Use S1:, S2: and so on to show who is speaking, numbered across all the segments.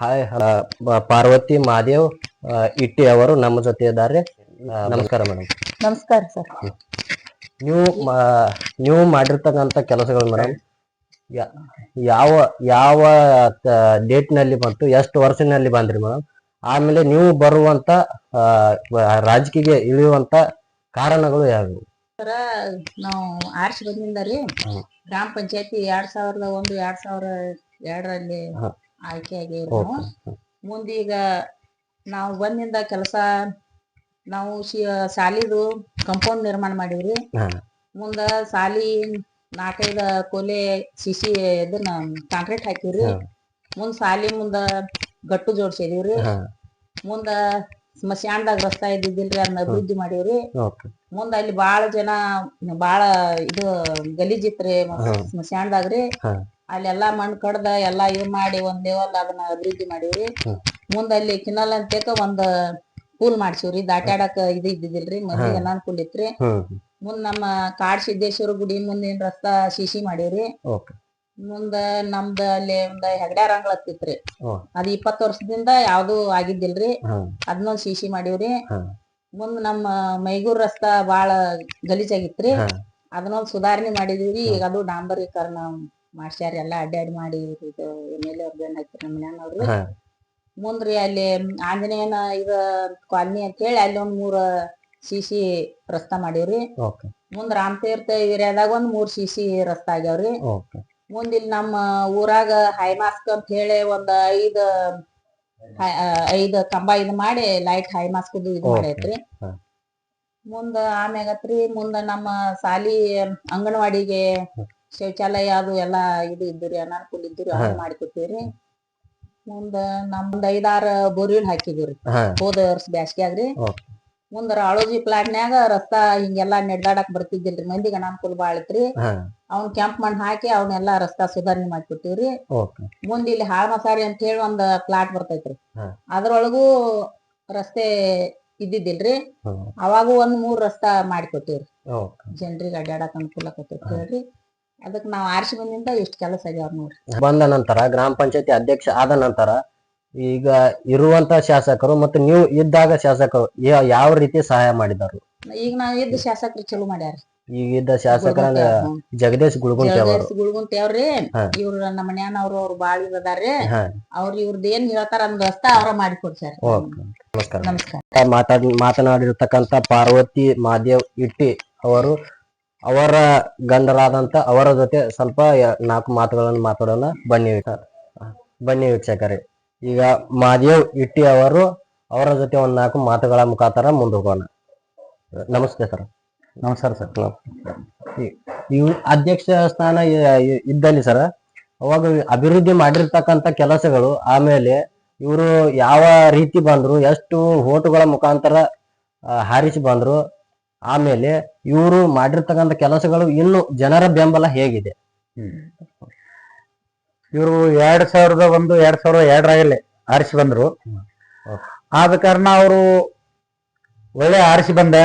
S1: Hi Parvati Madev ಇಟ್ಟಿ ಅವರು ನಮ್ಮ ಜೊತೆ ಇದ್ದಾರೆ. ನಮಸ್ಕಾರ ಮೇಡಮ್.
S2: ನಮಸ್ಕಾರ ಸರ್.
S1: ನೀವು ನೀವು ಮಾಡಿರ್ತಕ್ಕಂಥ ಕೆಲಸಗಳು ಮೇಡಮ್ ಯಾವ ಯಾವ ಡೇಟ್ನಲ್ಲಿ ಬಂತು ಎಷ್ಟು ವರ್ಷನಲ್ಲಿ ಬಂದ್ರಿ ಮೇಡಮ್? ಆಮೇಲೆ ನೀವು ಬರುವಂತ ರಾಜಕೀಯ ಇಳಿಯುವಂತ ಕಾರಣಗಳು ಯಾವುವು
S2: ಸರ ನಾವು ಆರ್ಸಿ ಬಂದಿಂದ ರೀ ಗ್ರಾಮ ಪಂಚಾಯತಿ ಎರಡ್ ಸಾವಿರದ ಒಂದು ಎರಡ್ ಸಾವಿರ ಎರಡರಲ್ಲಿ. ಆಯ್ಕೆ ಆಗೇವಿ ನಾವು ಮುಂದೀಗ ನಾವು ಬಂದಿಂದ ಕೆಲಸ ನಾವು ಶಿ- ಶಾಲಿದು ಕಂಪೌಂಡ್ ನಿರ್ಮಾಣ ಮಾಡಿವ್ರಿ. ಮುಂದ ಸಾಲಿ ನಾಲ್ಕೈದ ಕೊಲೆ ಸಿಸಿ ಇದನ್ನ ಕಾಂಕ್ರೀಟ್ ಹಾಕಿವ್ರಿ. ಮುಂದ್ ಸಾಲಿ ಮುಂದ ಗಟ್ಟು ಜೋಡ್ಸಿದೀವ್ರಿ. ಮುಂದ ಸ್ಮಶಾನದಾಗ ರಸ್ತಾ ಇದ್ದಿದ್ದಿಲ್ರಿ ಅದನ್ನ ಅಭಿವೃದ್ಧಿ ಮಾಡಿವ್ರಿ. ಮುಂದ ಅಲ್ಲಿ ಬಾಳ ಜನ ಬಾಳ ಇದು ಗಲೀಜಿತ್ರಿ. ಸ್ಮಶಾನದಾಗ್ರಿ. ಅಲ್ಲೆಲ್ಲಾ ಮಣ್ಣ್ ಕಡ್ದ ಎಲ್ಲಾ ಇದ್ ಮಾಡಿ ಒಂದ್ ಲೆವೆಲ್ ಅದನ್ನ ಅಭಿವೃದ್ಧಿ ಮಾಡಿವ್ರಿ. ಮುಂದ ಅಲ್ಲಿ ಕಿನಲ್ ಅಂತೇಕ ಒಂದ್ ಪೂಲ್ ಮಾಡ್ಸಿವ್ರಿ. ದಾಟ್ಯಾಡಕ್ ಇದ್ ಇದ್ದಿದಿಲ್ರಿ ಮಂದಿಗೆ ಅನಾನುಕೂಲ ಇತ್ರಿ. ಮುಂದ್ ನಮ್ಮ ಕಾಡ್ ಸಿದ್ದೇಶ್ವರ ಗುಡಿ ಮುಂದಿನ ರಸ್ತಾ ಶಿಶಿ ಮಾಡಿವ್ರಿ. ಮುಂದ ನಮ್ದ ಅಲ್ಲಿ ಒಂದ್ ಹೆಗ್ಡ್ಯಾರ ಅಂಗಳ ಹತ್ತಿತ್ರಿ. ಅದ್ ಇಪ್ಪತ್ ವರ್ಷದಿಂದ ಯಾವ್ದು ಆಗಿದ್ದಿಲ್ರಿ. ಅದನ್ನೊಂದ್ ಶಿಶಿ ಮಾಡೀವ್ರಿ. ಮುಂದ್ ನಮ್ಮ ಮೈಗೂರ್ ರಸ್ತಾ ಬಾಳ ಗಲೀಜಾಗಿತ್ರಿ.
S1: ಅದನ್ನ
S2: ಅದನ್ನೊಂದ್ ಸುಧಾರಣೆ ಮಾಡಿದೀವ್ರಿ ಈಗ ಅದು ಡಾಂಬರೀಕರಣ ಮಾಡ್ಸ್ಯಾರ ಎಲ್ಲಾ ಅಡ್ಡಾಡಿ ಮಾಡಿ ಇದು ಎಂ ಎಲ್ ಅವ್ರದ್ದು ಏನಾಯ್ತು ನಮ್ಮ ಮನ್ಯಾನವ್ರು
S1: ಹಾ.
S2: ಮುಂದ್ರಿ ಅಲ್ಲಿ ಆಂಜನೇಯನ ಇದ ಕಾಲನಿ ಅಂತ ಹೇಳಿ ಅಲ್ಲಿ ಒಂದ್ ಮೂರ ಸಿಸಿ ರಸ್ತಾ ಮಾಡೀವ್ರಿ.
S1: ಓಕೆ.
S2: ಮುಂದ್ ರಾಮತೀರ್ಥ ಏರಿಯಾದಾಗ ಒಂದ್ ಮೂರ್ ಸಿಸಿ ರಸ್ತಾ ಆಗ್ಯಾವ್ರಿ.
S1: ಓಕೆ.
S2: ಮುಂದ್ ಇಲ್ಲಿ ನಮ್ಮ ಊರಾಗ ಹೈ ಮಾಸ್ಕ್ ಅಂತ ಹೇಳಿ ಒಂದ್ ಐದ್ ಹೈ- ಆ, ಐದ್ ಕಂಬ ಇದ್ ಮಾಡಿ ಲೈಟ್ ಹೈ ಮಾಸ್ಕ್ ಇದು. ಮಾಡೈತ್ರಿ.
S1: ಹಾ.
S2: ಮುಂದ ಆಮ್ಯಾಗತ್ರಿ ಮುಂದ ನಮ್ಮ ಸಾಲಿ ಅಂಗನವಾಡಿಗೆ ಶೌಚಾಲಯ ಅದು ಎಲ್ಲಾ ಇದು ಇದ್ದುರಿ ಅನಾನುಕೂಲ ಇದ್ದುರಿ. ಅದು ಮಾಡಿಕೊಟ್ಟಿವ್ರಿ. ಮುಂದ ನಮ್ದ ಐದಾರು ಬೋರ್ವೆಲ್ ಹಾಕಿದ್ವಿ
S1: ಹಾ.
S2: ಹೋದ ವರ್ಷ ಬ್ಯಾಸ್ಗ್ಯಾಗ್ರಿ. ಮುಂದ ರಾಳೋಜಿ ಪ್ಲಾಟ್ನ್ಯಾಗ ರಸ್ತಾ ಹಿಂಗೆಲ್ಲಾ ನೆಡ್ದಾಡಕ್ ಬರ್ತಿದ್ದಿಲ್ರಿ. ಮಂದಿಗೆ ಅನಾನುಕೂಲ ಬಾಳ ಐತ್ರಿ. ಅವ್ನ್ ಕೆಂಪ್ ಮಣ್ಣ್ ಹಾಕಿ ಅವನ್ನೆಲ್ಲಾ ರಸ್ತಾ ಸುಧಾರಣೆ ಮಾಡ್ಕೊಟ್ಟಿವ್ರಿ. ಮುಂದ್ ಇಲ್ಲಿ ಹಾಳ್ ಮಸಾರಿ ಅಂತ ಹೇಳಿ ಒಂದ್ ಪ್ಲಾಟ್ ಬರ್ತೈತ್ರಿ. ಅದ್ರೊಳಗೂ ರಸ್ತೆ ಇದ್ದಿದ್ದಿಲ್ರಿ. ಅವಾಗೂ ಒಂದ್ ಮೂರ್ ರಸ್ತಾ ಮಾಡಿಕೊಟ್ಟಿವ್ರಿ. ಜನರಿಗೆ ಅಡ್ಡಾಡಕ್ ಅನುಕೂಲ ಆಕತೈತಿ ಹೇಳ್ರಿ. ಅದಕ್ ನಾವು ಆರ್ಸಿ ಬಂದಿಂದ ಇಷ್ಟು ಕೆಲಸ ಆಗ್ಯಾವ ನೋಡ್ರಿ.
S1: ಬಂದ ನಂತರ ಗ್ರಾಮ ಪಂಚಾಯತಿ ಅಧ್ಯಕ್ಷ ಆದ ನಂತರ ಈಗ ಇರುವಂತ ಶಾಸಕರು ಮತ್ತು ನೀವು ಇದ್ದಾಗ ಶಾಸಕರು ಯಾ- ಯಾವ ರೀತಿ ಸಹಾಯ ಮಾಡಿದರು?
S2: ಈಗ ನಾವ್ ಇದ್ದ ಶಾಸಕರು ಚಲೋ ಮಾಡ್ಯಾರ.
S1: ಈಗ ಇದ್ದ ಶಾಸಕರ ಜಗದೀಶ್ ಗುಳಗುಂಟಿ ಅವರು.
S2: ಅವ್ರಿ
S1: ಹಾ.
S2: ಇವ್ರ ನಮ್ಮ ಮನ್ಯಾನವ್ರು ಅವ್ರು ಬಾಳ ಇದಾರ್ರಿ.
S1: ಹಾ.
S2: ಅವ್ರ ಇವ್ರದ್ ಏನ್ ಹೇಳ್ತಾರ ಅಂದ್ ವ್ಯವಸ್ಥೆ ಅವ್ರ ಮಾಡಿ ಕೊಡ್ಸ್ಯಾರ.
S1: ಓಕೆ. ನಮಸ್ಕಾರ.
S2: ನಮಸ್ಕಾರ.
S1: ಮಾತಾಡ್ ಮಾತನಾಡಿರ್ತಕ್ಕಂಥ ಪಾರ್ವತಿ ಮಾದೇವ್ ಇಟ್ಟಿ ಅವರು ಅವರ ಗಂಡರಾದಂತ ಅವರ ಜೊತೆ ಸ್ವಲ್ಪ ನಾಲ್ಕು ಮಾತುಗಳನ್ನು ಮಾತಾಡೋಣ. ಬನ್ನಿ ಬನ್ನಿ ವೀಕ್ಷಕರೇ. ಈಗ ಮಾದೇವ್ ಇಟ್ಟಿ ಅವರು ಅವರ ಜೊತೆ ಒಂದ್ ನಾಲ್ಕು ಮಾತುಗಳ ಮುಖಾಂತರ ಮುಂದೋಗೋಣ. ನಮಸ್ತೆ ಸರ್. ನಮಸ್ಕಾರ ಸರ್. ಇವ್ ಅಧ್ಯಕ್ಷ ಸ್ಥಾನ ಇದ್ದಲ್ಲಿ ಸರ್ ಅವಾಗ ಅಭಿವೃದ್ಧಿ ಮಾಡಿರ್ತಕ್ಕಂಥ ಕೆಲಸಗಳು ಆಮೇಲೆ ಇವರು ಯಾವ ರೀತಿ ಬಂದ್ರು ಎಷ್ಟು ಓಟುಗಳ ಮುಖಾಂತರ ಹಾರಿಸಿ ಬಂದ್ರು ಆಮೇಲೆ ಇವರು ಮಾಡಿರ್ತಕ್ಕಂಥ ಕೆಲಸಗಳು ಇನ್ನು ಜನರ ಬೆಂಬಲ ಹೇಗಿದೆ
S3: ಇವರು ಎರಡ್ ಸಾವಿರದ ಒಂದು ಎರಡ್ ಸಾವಿರದ ಎರಡರಾಗಲಿ ಆರಿಸಿ ಬಂದ್ರು. ಆದ ಕಾರಣ ಅವರು ಒಳ್ಳೆ ಆರಿಸಿ ಬಂದ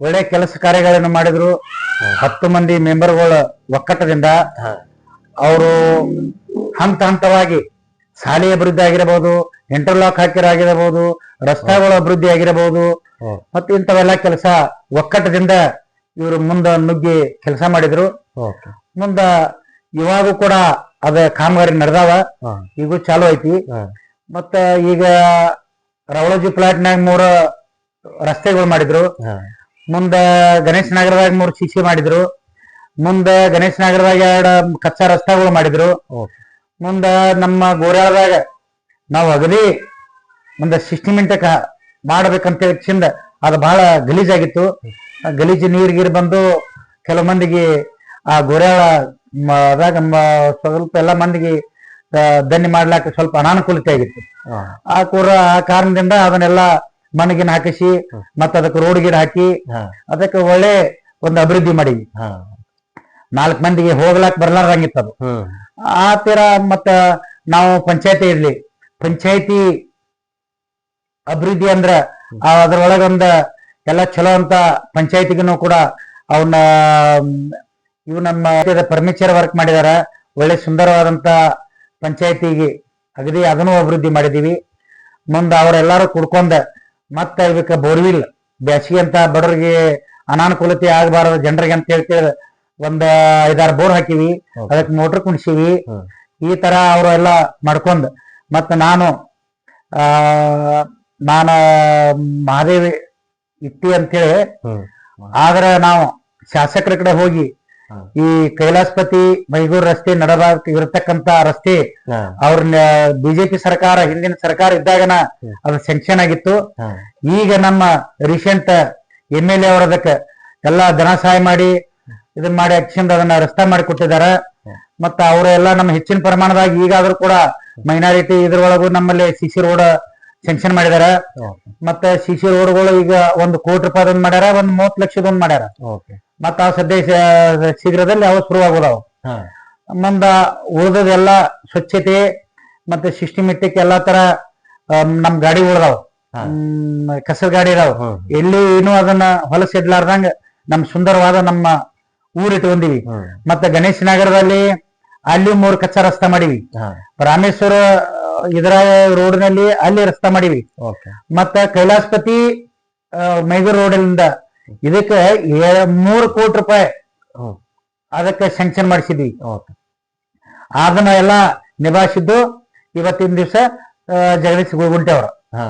S3: ಒಳ್ಳೆ ಕೆಲಸ ಕಾರ್ಯಗಳನ್ನು ಮಾಡಿದ್ರು ಹತ್ತು ಮಂದಿ ಮೆಂಬರ್ಗಳ ಒಕ್ಕಟ್ಟದಿಂದ. ಅವರು ಹಂತ ಹಂತವಾಗಿ ಶಾಲೆ ಅಭಿವೃದ್ಧಿ ಆಗಿರಬಹುದು ಇಂಟರ್ಲಾಕ್ ಹಾಕಿರಾಗಿರಬಹುದು ರಸ್ತೆಗಳ ಅಭಿವೃದ್ಧಿ ಆಗಿರಬಹುದು. ಮತ್ತು ಇಂಥವೆಲ್ಲ ಕೆಲಸ ಒಕ್ಕಟದಿಂದ ಇವರು ಮುಂದೆ ನುಗ್ಗಿ ಕೆಲಸ ಮಾಡಿದ್ರು. ಮುಂದ ಇವಾಗೂ ಕೂಡ ಅದ ಕಾಮಗಾರಿ ನಡೆದಾವ. ಈಗ ಚಾಲು ಐತಿ. ಮತ್ತ ಈಗ ರವಳಜಿ ಪ್ಲಾಟ್ನಾಗ ಮೂರ ರಸ್ತೆಗಳು ಮಾಡಿದ್ರು. ಮುಂದ ಗಣೇಶ್ ನಗರದಾಗ ಮೂರು ಸಿಸಿ ಮಾಡಿದ್ರು. ಮುಂದ ಗಣೇಶ್ ನಗರದಾಗ ಎರಡು ಕಚ್ಚಾ ರಸ್ತೆಗಳು ಮಾಡಿದ್ರು. ಮುಂದ ನಮ್ಮ ಗೋರ್ಯಾಳದಾಗ ನಾವು ಅಗದಿ ಮುಂದೆ ಸಿಸ್ಟಮಿಂಟಕ ಮಾಡ್ಬೇಕಂತ ಚಿಂದ. ಅದು ಬಹಳ ಗಲೀಜಾಗಿತ್ತು. ಗಲೀಜು ನೀರ್ ಗೀರ್ ಬಂದು ಕೆಲವು ಮಂದಿಗೆ ಆ ಗೊರೆಳ ಅದಾಗ ಸ್ವಲ್ಪ ಎಲ್ಲ ಮಂದಿಗೆ ದನ್ನಿ ಮಾಡ್ಲಾಕ ಸ್ವಲ್ಪ ಅನಾನುಕೂಲತೆ ಆಗಿತ್ತು. ಆ ಕೂಡ ಆ ಕಾರಣದಿಂದ ಅದನ್ನೆಲ್ಲ ಮಣ್ಣಿಗಿನ ಹಾಕಿಸಿ ಮತ್ತ ಅದಕ್ಕೆ ರೋಡ್ ಗಿಡ ಹಾಕಿ. ಅದಕ್ಕೆ ಒಳ್ಳೆ ಒಂದು ಅಭಿವೃದ್ಧಿ ಮಾಡಿವಿ
S1: ನಾಲ್ಕ್
S3: ನಾಲ್ಕು ಮಂದಿಗೆ ಹೋಗ್ಲಾಕ್ ಬರ್ಲಾರ್ದಂಗಿತ್ತು ಅದು ಆ ತರ ಮತ್ತ ನಾವು ಪಂಚಾಯತಿ ಇರ್ಲಿ. ಪಂಚಾಯತಿ ಅಭಿವೃದ್ಧಿ ಅಂದ್ರ ಅದ್ರೊಳಗೊಂದ ಎಲ್ಲ ಚಲೋ ಅಂತ ಪಂಚಾಯತಿಗೂ ಕೂಡ ಅವನ್ನ ಇವು ನಮ್ಮ ಪರ್ಮಿಚರ್ ವರ್ಕ್ ಮಾಡಿದಾರ. ಒಳ್ಳೆ ಸುಂದರವಾದಂತ ಪಂಚಾಯತಿಗೆ ಅಗದಿ ಅದನ್ನು ಅಭಿವೃದ್ಧಿ ಮಾಡಿದೀವಿ. ಮುಂದ ಅವರೆಲ್ಲರೂ ಕುಡ್ಕೊಂಡ ಮತ್ತೆ ಇದಕ್ಕೆ ಬೋರ್ವಿಲ್ ಬೇಸಿಗೆ ಅಂತ ಬಡವರಿಗೆ ಅನಾನುಕೂಲತೆ ಆಗಬಾರದು ಜನರಿಗೆ ಅಂತ ಹೇಳ್ತೇಳಿ ಒಂದ್ ಐದಾರು ಬೋರ್ ಹಾಕಿವಿ. ಅದಕ್ಕೆ ಮೋಟರ್ ಕುಣಿಸಿವಿ. ಈ ತರ ಅವರು ಎಲ್ಲ ಮಾಡ್ಕೊಂಡ್ ಮತ್ತ ನಾನು ಆ ನಾನು ಮಹಾದೇವಿ ಇಟ್ಟಿ ಅಂತೇಳಿ.
S1: ಹೇಳಿ
S3: ಆದ್ರೆ ನಾವು ಶಾಸಕರ ಕಡೆ ಹೋಗಿ. ಈ ಕೈಲಾಸಪತಿ ಮೈಗೂರು ರಸ್ತೆ ನಡಬಾರ್ಕ ಇರತಕ್ಕಂತ ರಸ್ತೆ
S1: ಅವ್ರನ್ನ
S3: ಅವ್ರ ಬಿಜೆಪಿ ಸರ್ಕಾರ ಹಿಂದಿನ ಸರ್ಕಾರ ಇದ್ದಾಗನ. ಅದು ಸೆಂಕ್ಷನ್ ಆಗಿತ್ತು. ಈಗ ನಮ್ಮ ರೀಸೆಂಟ್ ಎಂ ಎಲ್ ಎ ಅವ್ರ ಅದಕ್ಕೆ ಎಲ್ಲಾ ಧನ ಸಹಾಯ ಮಾಡಿ ಇದನ್ನ ಮಾಡಿ ಅಕ್ಷಿಂದ ಅದನ್ನ ರಸ್ತೆ ಮಾಡಿ ಕೊಟ್ಟಿದಾರ ಮತ್ತ ಅವರೆಲ್ಲ ನಮ್ಮ ಹೆಚ್ಚಿನ ಪ್ರಮಾಣದಾಗ ಈಗಾದ್ರೂ ಕೂಡ ಮೈನಾರಿಟಿ ಇದ್ರೊಳಗೂ ನಮ್ಮಲ್ಲಿ ಸಿಸಿ ರೋಡ್ ಸೆಂಕ್ಷನ್ ಮಾಡಿದಾರ. ಮತ್ತೆ ಸಿಸಿ ರೋಡ್ಗಳು ಈಗ ಒಂದು ಕೋಟಿ ರೂಪಾಯಿ ಮಾಡ್ಯಾರ ಒಂದ್ ಮೂವತ್ ಲಕ್ಷದೊಂದ್ ಮಾಡ್ಯಾರ.
S1: ಓಕೆ
S3: ಮತ್ತ ಆ ಸದ್ಯ ಶೀಘ್ರದಲ್ಲಿ ಅವು ಶುರುವಾಗೋದಾವ
S1: ಹಾ.
S3: ಮುಂದ ಉಳಿದದೆಲ್ಲ ಸ್ವಚ್ಛತೆ ಮತ್ತೆ ಸಿಸ್ಟಮೆಟಿಕ್ ಎಲ್ಲಾ ತರ ನಮ್ ಗಾಡಿ ಉಳ್ದಾವ. ಕಸದ ಗಾಡಿ ಇದಾವ. ಎಲ್ಲಿ ಏನು ಅದನ್ನ ಹೊಲಸ್ ಇಡ್ಲಾರ್ದಂಗ ನಮ್ ಸುಂದರವಾದ ನಮ್ಮ ಊರ್ ಇಟ್ಕೊಂಡಿವಿ
S1: ಹ್ಮ್.
S3: ಮತ್ತೆ ಗಣೇಶ ನಗರದಲ್ಲಿ ಅಲ್ಲಿ ಮೂರು ಕಚ್ಚಾ ರಸ್ತೆ ಮಾಡಿವಿ. ರಾಮೇಶ್ವರ ಆ, ರೋಡ್ನಲ್ಲಿ ಅಲ್ಲಿ ರಸ್ತೆ ಮಾಡಿವಿ.
S1: ಓಕೆ.
S3: ಮತ್ತ ಕೈಲಾಸಪತಿ ಮೈಗೂರ್ ರೋಡಿಲಿಂದ ಇದಕ್ಕ ಇದಕ್ಕೆ ಮೂರು ಕೋಟಿ ರೂಪಾಯಿ ಅದಕ್ಕೆ ಸ್ಯಾಂಕ್ಷನ್ ಮಾಡಿಸಿದ್ವಿ. ಅದನ್ನ ಎಲ್ಲ ನಿಭಾಯಿಸಿದ್ದು ಇವತ್ತಿನ ದಿವಸ ಜಗದೀಶ್ ಗುಂಟೆ ಅವರು.
S1: ಹಾ.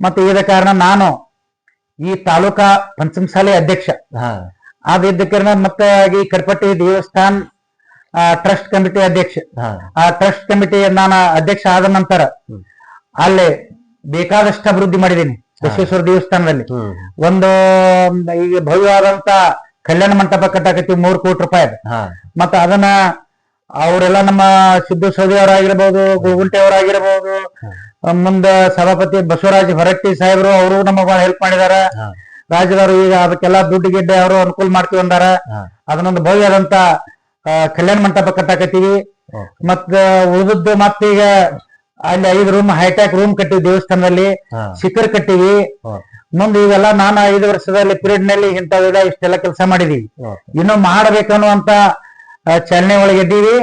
S3: ಮತ್ತೆ ಇದ ಕಾರಣ ನಾನು ಈ ತಾಲೂಕಾ ಪಂಚಮಸಾಲೆ ಅಧ್ಯಕ್ಷ. ಆದ ಕಾರಣ ಮತ್ತೆ ಈ ಕರ್ಪಟ್ಟಿ ದೇವಸ್ಥಾನ್ ಟ್ರಸ್ಟ್ ಕಮಿಟಿ ಅಧ್ಯಕ್ಷ. ಆ ಟ್ರಸ್ಟ್ ಕಮಿಟಿ ನಾನು ಅಧ್ಯಕ್ಷ ಆದ ನಂತರ. ಅಲ್ಲಿ ಬೇಕಾದಷ್ಟು ಅಭಿವೃದ್ಧಿ ಮಾಡಿದ್ದೀನಿ ಬಸವೇಶ್ವರ ದೇವಸ್ಥಾನದಲ್ಲಿ. ಒಂದು ಈಗ ಭವ್ಯವಾದಂತ ಕಲ್ಯಾಣ ಮಂಟಪ ಕಟ್ಟಾಕತ್ತೀವಿ ಮೂರು ಕೋಟಿ ರೂಪಾಯಿ ಅದ. ಮತ್ತ ಅದನ್ನ ಅವರೆಲ್ಲ ನಮ್ಮ ಸಿದ್ದು ಸೌದಿ ಅವರಾಗಿರ್ಬೋದು ಗುಗುಂಟೆ ಅವರಾಗಿರ್ಬೋದು ಮುಂದ ಸಭಾಪತಿ ಬಸವರಾಜ್ ಹೊರಟ್ಟಿ ಸಾಹೇಬರು ಅವರು ನಮಗ ಬಹಳ ಹೆಲ್ಪ್ ಮಾಡಿದಾರ. ರಾಜ್ಯದವರು ಈಗ ಅದಕ್ಕೆಲ್ಲ ದುಡ್ಡು ಗಿಡ್ಡೆ ಅವರು ಅನುಕೂಲ ಮಾಡ್ತೀವಿ ಅಂದಾರ. ಅದನ್ನೊಂದು ಭವ್ಯದಂತ ಆ, ಕಲ್ಯಾಣ ಮಂಟಪ ಕಟ್ಟಾಕತ್ತೀವಿ.
S1: ಮತ್
S3: ಮತ್ತ ಉಳಿದದ್ದು ಮತ್ತೀಗ ಅಲ್ಲಿ ಐದು ರೂಮ್ ಹೈಟೆಕ್ ರೂಮ್ ಕಟ್ಟಿವಿ ದೇವಸ್ಥಾನದಲ್ಲಿ. ಶಿಖರ್ ಕಟ್ಟಿವಿ. ಮುಂದೆ ಇವೆಲ್ಲ ನಾನು ಐದು ವರ್ಷದಲ್ಲಿ ಪೀರಿಯಡ್ನಲ್ಲಿ ಇಂಥವೆಲ್ಲ ಇಷ್ಟೆಲ್ಲ ಕೆಲಸ ಮಾಡಿದೀವಿ. ಇನ್ನು ಮಾಡ್ಬೇಕನ್ನುವಂತ ಚಲನೆ ಒಳಗಿದ್ದೀವಿ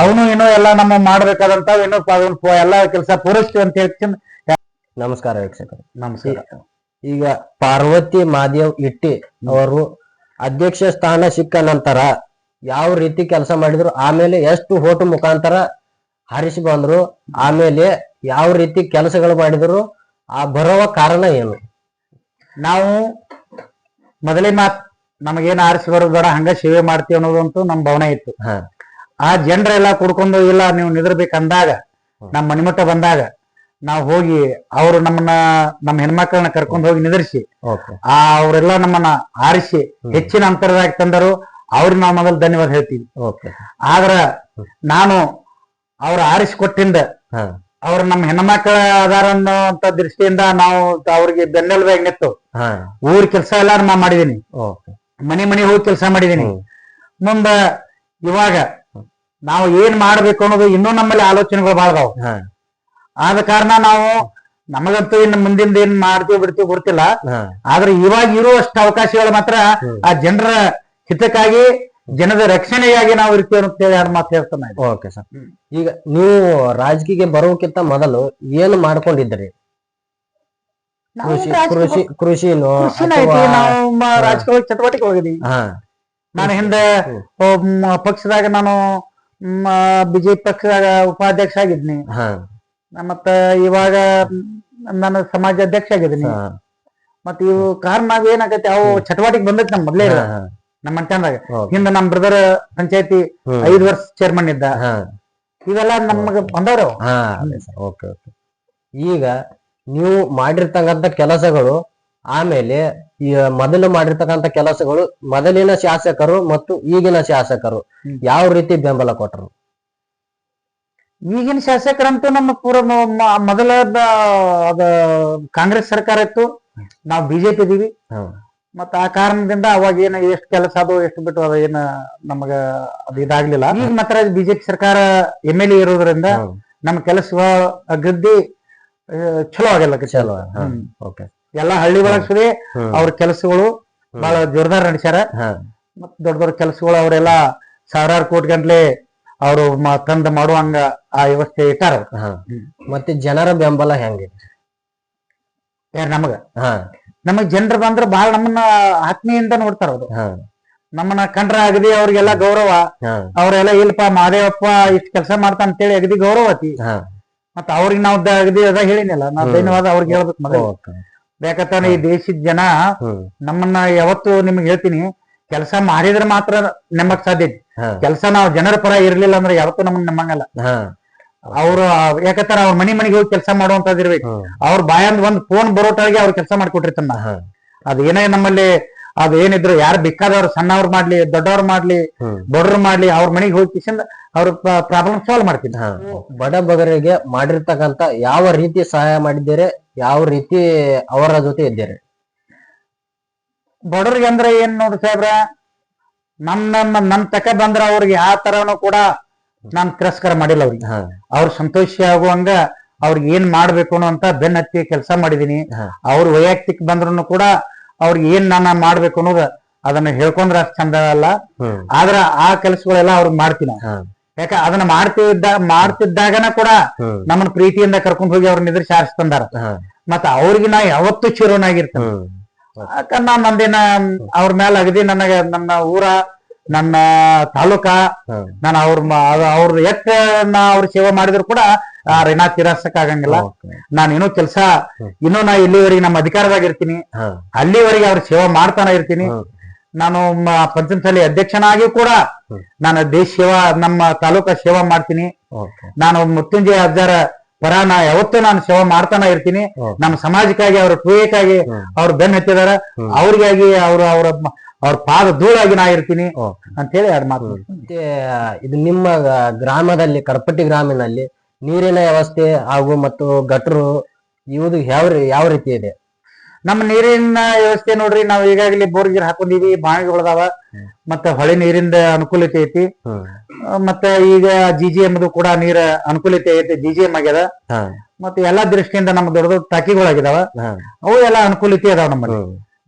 S3: ಅವನು ಇನ್ನೂ ಎಲ್ಲ ನಮ್ಮ ಮಾಡ್ಬೇಕಾದಂತ ಇನ್ನೂ ಎಲ್ಲ ಕೆಲಸ ಪೂರೈಸ್ತೀವಿ ಅಂತ ಹೇಳ್ತೀನಿ.
S1: ನಮಸ್ಕಾರ ವೀಕ್ಷಕರು.
S3: ನಮಸ್ಕಾರ.
S1: ಈಗ ಪಾರ್ವತಿ ಮಾದೇವ್ ಇಟ್ಟಿ ಅವರು ಅಧ್ಯಕ್ಷ ಸ್ಥಾನ ಸಿಕ್ಕ ನಂತರ ಯಾವ ರೀತಿ ಕೆಲಸ ಮಾಡಿದ್ರು ಆಮೇಲೆ ಎಷ್ಟು ಹೋಟು ಮುಖಾಂತರ ಹರಿಸಿ ಬಂದ್ರು ಆಮೇಲೆ ಯಾವ ರೀತಿ ಕೆಲಸಗಳು ಮಾಡಿದ್ರು ಆ ಬರುವ ಕಾರಣ ಏನು?
S3: ನಾವು ಮೊದಲೇ ಮಾತ್ ನಮಗೇನ್ ಆರಿಸಿ ಬರೋದು ಬೇಡ ಹಂಗ ಸೇವೆ ಮಾಡ್ತೀವಿ ಅನ್ನೋದಂತೂ ನಮ್ ಭಾವನೆ ಇತ್ತು.
S1: ಹಾ.
S3: ಆ ಜನರೆಲ್ಲ ಕುಡ್ಕೊಂಡು ಇಲ್ಲ ನೀವು ನಿದ್ರಬೇಕಂದಾಗ ನಮ್ಮ ಮನಿಮಠ ಬಂದಾಗ ನಾವು ಹೋಗಿ ಅವರು ನಮ್ಮನ್ನ ನಮ್ಮ ಹೆಣ್ಮಕ್ಳನ್ನ ಕರ್ಕೊಂಡು ಹೋಗಿ ನಿದ್ರಿಸಿ
S1: ಓಕೆ.
S3: ಆ ಅವರೆಲ್ಲ ನಮ್ಮನ್ನ ಆರಿಸಿ ಹೆಚ್ಚಿನ ಅಂತರದಾಗ ತಂದರು. ಅವ್ರಿಗೆ ನಾವು ಮೊದಲು ಧನ್ಯವಾದ ಹೇಳ್ತೀವಿ
S1: ಓಕೆ
S3: ಆದ್ರ ನಾನು ಅವ್ರ ಆರಿಸಿ ಕೊಟ್ಟಿಂದ
S1: ಹಾ.
S3: ಅವ್ರ ನಮ್ಮ ಹೆಣ್ಮಕ್ಳ ಅದಾರ ಅನ್ನೋಂತ ದೃಷ್ಟಿಯಿಂದ ನಾವು ಅವ್ರಿಗೆ ಬೆನ್ನೆಲುಬಾಗಿ ನಿಂತು
S1: ನಿತ್ತು
S3: ಊರ್ ಕೆಲಸ ಎಲ್ಲ ನಾ ಮಾಡಿದೀನಿ. ಮನೆ ಮನೆ ಹೋಗಿ ಕೆಲಸ ಮಾಡಿದೀನಿ. ಮುಂದ ಇವಾಗ ನಾವು ಏನ್ ಮಾಡ್ಬೇಕು ಅನ್ನೋದು ಇನ್ನೂ ನಮ್ಮಲ್ಲಿ ಆಲೋಚನೆಗಳು
S1: ಬಾಳದಾವ
S3: ಆದ ಕಾರಣ ನಾವು ನಮಗಂತೂ ಇನ್ನು ಮುಂದಿಂದ ಏನ್ ಮಾಡ್ತೀವಿ ಬಿಡ್ತೀವಿ ಗೊತ್ತಿಲ್ಲ. ಆದ್ರೆ ಇವಾಗ ಇರುವಷ್ಟು ಅವಕಾಶಗಳು ಮಾತ್ರ ಆ ಜನರ ಹಿತಕ್ಕಾಗಿ ಜನದ ರಕ್ಷಣೆಯಾಗಿ ನಾವು ಇರ್ತೀವಿ ಅಂತೇಳಿ ಎರಡು ಮಾತು ಹೇಳ್ತಾನೆ
S1: ಓಕೆ ಸರ್. ಈಗ ನೀವು ರಾಜಕೀಯ ಬರೋಕ್ಕಿಂತ ಮೊದಲು ಏನು ಮಾಡ್ಕೊಂಡಿದ್ರಿ ಕೃಷಿ ಕೃಷಿನೋ
S3: ನಾವು ರಾಜಕೀಯ ಚಟುವಟಿಕೆ ಹೋಗಿದ್ವಿ. ನಾನು ಹಿಂದೆ. ಪಕ್ಷದಾಗ ನಾನು ಬಿಜೆಪಿ ಪಕ್ಷದಾಗ ಉಪಾಧ್ಯಕ್ಷ ಆಗಿದ್ನಿ. ಮತ್ತ ಇವಾಗ ನಾನು ಸಮಾಜ ಅಧ್ಯಕ್ಷ ಆಗಿದ್ದೀನಿ. ಮತ್ತ ಇವು ಕಾರಣ ಏನಾಗತ್ತೆ ಅವು ಚಟುವಟಿಕೆ ಬಂದೈತಿ ನಮ್ ಮೊದ್ಲೇ. ನಮ್ಮ ಮಂಟನ್ದಾಗ
S1: Okay.
S3: ಹಿಂದ ನಮ್ ಬ್ರದರ್ ಪಂಚಾಯತಿ. ಐದ್ ವರ್ಷ ಚೇರ್ಮನ್ ಇದ್ದ. ಇವೆಲ್ಲ ನಮಗ ಬಂದವ್ರು
S1: ಹಾ. Okay okay. ಈಗ ನೀವು ಮಾಡಿರ್ತಕ್ಕಂಥ ಕೆಲಸಗಳು ಆಮೇಲೆ ಈ ಮೊದಲು ಮಾಡಿರ್ತಕ್ಕಂಥ ಕೆಲಸಗಳು ಮೊದಲಿನ ಶಾಸಕರು ಮತ್ತು ಈಗಿನ ಶಾಸಕರು ಯಾವ ರೀತಿ ಬೆಂಬಲ ಕೊಟ್ಟರು?
S3: ಈಗಿನ ಶಾಸಕರಂತೂ ನಮ್ಮ ಪೂರ ಮ- ಮ- ಮೊದಲ ಅದ ಕಾಂಗ್ರೆಸ್ ಸರ್ಕಾರ ಇತ್ತು. ನಾವು ಬಿಜೆಪಿ ಇದೀವಿ. ಮತ್ತ ಆ ಕಾರಣದಿಂದ ಅವಾಗ ಏನ ಎಷ್ಟು ಕೆಲಸ ಅದು ಎಷ್ಟು ಬಿಟ್ಟು ಅದ ಏನ ನಮಗ ಅದು ಇದಾಗ್ಲಿಲ್ಲ. ಈಗ ಮಾತ್ರ ಬಿಜೆಪಿ ಸರ್ಕಾರ ಎಂ ಎಲ್ ಎ ಇರೋದ್ರಿಂದ ನಮ್ಮ ಕೆಲಸ ಅಭಿವೃದ್ಧಿ ಆ, ಚಲೋ ಆಗಲ್ಲ
S1: ಚಲೋ
S3: ಎಲ್ಲಾ ಹಳ್ಳಿ ಒಳಗ್
S1: ಸುರಿ
S3: ಅವ್ರ ಕೆಲಸಗಳು ಬಹಳ ಜೋರ್ದಾರ್ ನಡೆಸ್ಯಾರ.
S1: ಹಾ,
S3: ಮತ್ ದೊಡ್ಡ ದೊಡ್ಡ ಕೆಲಸಗಳು ಅವರೆಲ್ಲ ಸಾವಿರಾರು ಕೋಟಿ ಗಂಟ್ಲೆ ಅವರು ತಂದು ಮಾಡುವಂಗ ಆ ವ್ಯವಸ್ಥೆ ಇಟ್ಟಾರ
S1: ಮತ್ತೆ ಜನರ ಬೆಂಬಲ ಹೆಂಗಿದೆ
S3: ಯಾರ್ ನಮಗ?
S1: ಹಾ.
S3: ನಮಗ್ ಜನರು ಬಂದ್ರ ಬಹಳ ನಮ್ಮನ್ನ ಆತ್ಮೀಯಿಂದ ನೋಡ್ತಾರ ಅವ್ರು. ನಮ್ಮನ್ನ ಕಂಡ್ರ ಅಗದಿ ಅವ್ರಿಗೆಲ್ಲ ಗೌರವ. ಅವ್ರೆಲ್ಲ ಇಲ್ಲಪ್ಪ ಮಾದೇವಪ್ಪ ಇಷ್ಟ ಕೆಲಸ ಮಾಡ್ತಾನ ಅಂತೇಳಿ ಅಗದಿ ಗೌರವ
S1: ಅತಿ.
S3: ಮತ್ತ ಅವ್ರಿಗೆ ನಾವು ಅಗದಿ ಅದ ಹೇಳಿನಿಲ್ಲ. ನಾವ್. ಧನ್ಯವಾದ ಅವ್ರಿಗೆ ಹೇಳ್ಬೇಕು ಮೊದಲು.
S1: ಓಕೆ.
S3: ಈ ದೇಶದ ಜನ ನಮ್ಮನ್ನ ಯಾವತ್ತು ನಿಮ್ಗೆ ಹೇಳ್ತೀನಿ ಕೆಲಸ ಮಾಡಿದ್ರೆ ಮಾತ್ರ ನೆಮ್ಮಕ್ ಸಾಧ್ಯ ಕೆಲಸ ನಾವು ಜನರ ಪರ ಇರ್ಲಿಲ್ಲ ಅಂದ್ರೆ ಯಾವತ್ತೂ ನಮ್ಮನ್ನ ನಮ್ಮಂಗಲ್ಲ ಅವ್ರು ಯಾಕತ್ತಾರ ಅವ್ರ ಮನಿ ಮನಿಗೆ ಹೋಗಿ ಕೆಲಸ ಮಾಡುವಂತದ್ ಇರ್ಬೇಕು.
S1: ಹ್ಮ್
S3: ಅವ್ರ ಬಾಯಂದ್ ಒಂದ್ ಫೋನ್ ಬರೋಟಾಗಿ ಅವ್ರ ಕೆಲಸ ಮಾಡ್ಕೊಟ್ಟಿರ್ತಾನ ಅದ್ ಏನೇ ನಮ್ಮಲ್ಲಿ ಅದ್ ಏನಿದ್ರು ಯಾರು ಬೇಕಾದವ್ರು ಸಣ್ಣವ್ರು ಮಾಡ್ಲಿ ದೊಡ್ಡವ್ರು ಮಾಡ್ಲಿ ಬಡವ್ರು ಮಾಡ್ಲಿ ಅವ್ರ ಮನೆಗೆ ಹೋಗಿ ಕಿಶನ್ ಅವ್ರ ಪ್ರಾಬ್ಲಮ್ ಸಾಲ್ವ್ ಮಾಡ್ತೀನಿ.
S1: ಬಡ ಬಗರಿಗೆ ಮಾಡಿರ್ತಕ್ಕಂತ ಯಾವ ರೀತಿ ಸಹಾಯ ಮಾಡಿದ್ದೀರಿ ಯಾವ ರೀತಿ ಅವರ ಜೊತೆ ಇದ್ದೀರಿ?
S3: ಬಡವ್ರಿಗೆ ಅಂದ್ರೆ ಏನ್ ನೋಡ್ರಿ ಸಾಹೇಬ್ರ ನಮ್ ನಮ್ಮ ನಮ್ ತಕ ಬಂದ್ರ ಅವ್ರಿಗೆ ಯಾವ ತರನು ಕೂಡ ನಾನ್ ತಿರಸ್ಕಾರ ಮಾಡಿಲ್ಲ ಅವ್ರಿಗೆ. ಅವ್ರ ಸಂತೋಷ ಆಗುವಂಗ ಅವ್ರಿಗೆ ಏನ್ ಮಾಡ್ಬೇಕು ಅನ್ನೋ ಅಂತ ಬೆನ್ ಹತ್ತಿ ಕೆಲಸ ಮಾಡಿದೀನಿ. ಅವ್ರ ವೈಯಕ್ತಿಕ ಬಂದ್ರು ಕೂಡ ಅವ್ರಿಗೆ ಏನ್ ನಾನು ಮಾಡ್ಬೇಕು ಅನ್ನೋದ ಅದನ್ನ ಹೇಳ್ಕೊಂಡ್ರ ಅಷ್ಟ್ ಚಂದ ಅಲ್ಲ. ಆದ್ರ ಆ ಕೆಲಸಗಳೆಲ್ಲ ಅವ್ರಿಗೆ ಮಾಡ್ತೀನಿ. ಯಾಕ ಅದನ್ನ ಮಾಡ್ತಿದ್ದ ಮಾಡ್ತಿದ್ದಾಗನ ಕೂಡ ನಮ್ಮನ್ ಪ್ರೀತಿಯಿಂದ ಕರ್ಕೊಂಡ್ ಹೋಗಿ ಅವ್ರನ್ನ ಎದುರು ಸಾರಿಸ್ತಂದಾರ ಮತ್ತ ಅವ್ರಿಗೆ ನಾ ಯಾವತ್ತೂ ಚಿರೋನಾಗಿರ್ತೇನೆ ನಾ ನಂದೇನ ಅವ್ರ ಮೇಲೆ ಅಗದಿ ನನಗ ನನ್ನ ಊರ ನನ್ನ ತಾಲೂಕ ನಾನು ಅವ್ರ ಅವ್ರ ಎಷ್ಟ ನಾ ಅವ್ರ ಸೇವೆ ಮಾಡಿದ್ರು ಕೂಡ ಆ ಋಣ ತೀರಸಕ್ ಆಗಂಗಿಲ್ಲ. ನಾನು ಏನೋ ಕೆಲಸ. ಇನ್ನೂ ನಾ ಇಲ್ಲಿವರೆಗೆ ನಮ್ಮ ಅಧಿಕಾರದಾಗ ಇರ್ತೀನಿ. ಅಲ್ಲಿವರೆಗೆ ಅವ್ರ ಸೇವೆ ಮಾಡ್ತಾನ ಇರ್ತೀನಿ. ನಾನು ಪಂಚಮಸಾಲಿ ಅಧ್ಯಕ್ಷನಾಗಿ ಕೂಡ ನಾನು ದೇಶ ಸೇವಾ ನಮ್ಮ ತಾಲೂಕ ಸೇವಾ ಮಾಡ್ತೀನಿ. ನಾನು ಮೃತ್ಯುಂಜಯ ಅಜ್ಜಾರ ಪರ ನಾ ಯಾವತ್ತೂ ನಾನು ಸೇವಾ ಮಾಡ್ತಾನ ಇರ್ತೀನಿ. ನಮ್ಮ ಸಮಾಜಕ್ಕಾಗಿ ಅವ್ರ ಟೂಯಕ್ಕಾಗಿ
S1: ಹ್ಮ್.
S3: ಅವ್ರು ಬೆನ್ ಹತ್ತಿದಾರ. ಅವ್ರಿಗಾಗಿ ಅವ್ರ ಅವ್ರ ಅವ್ರ ಪಾದ ಧೂಳಾಗಿ ನಾ ಇರ್ತೀನಿ. ಅಂತ ಹೇಳಿ ಎರಡು ಮಾತು
S1: ಮತ್ತೆ ಇದು ನಿಮ್ಮ ಗ್ರಾಮದಲ್ಲಿ ಕರ್ಪಟ್ಟಿ ಗ್ರಾಮಿನಲ್ಲಿ ನೀರಿನ ವ್ಯವಸ್ಥೆ ಹಾಗೂ ಮತ್ತು ಗಟ್ರು ಇವುದು ಯಾವ ಯಾವ ರೀತಿ ಇದೆ?
S3: ನಮ್ಮ ನೀರಿನ ವ್ಯವಸ್ಥೆ ನೋಡ್ರಿ ನಾವು ಈಗಾಗಲೇ ಬೋರ್ ಗೀರ್ ಹಾಕೊಂಡಿವಿ ಬಾವಿಗಳದಾವ
S1: ಉಳಿದಾವ
S3: ಮತ್ತೆ ಹೊಳೆ ನೀರಿಂದ ಅನುಕೂಲತೆ ಐತಿ. ಮತ್ತೆ ಈಗ ಜಿ ಜಿ ಎಂ ಕೂಡ ನೀರ ಅನುಕೂಲತೆ ಐತಿ ಜಿ ಜಿ ಎಂ ಆಗ್ಯದ. ಮತ್ತೆ ಎಲ್ಲಾ ದೃಷ್ಟಿಯಿಂದ ನಮ್ಮ ದೊಡ್ಡ ದೊಡ್ಡ ಟಾಕಿಗಳಾಗಿದಾವ. ಅವು ಎಲ್ಲಾ ಅನುಕೂಲತೆ ಅದಾವ ನಮ್ಮಲ್ಲಿ.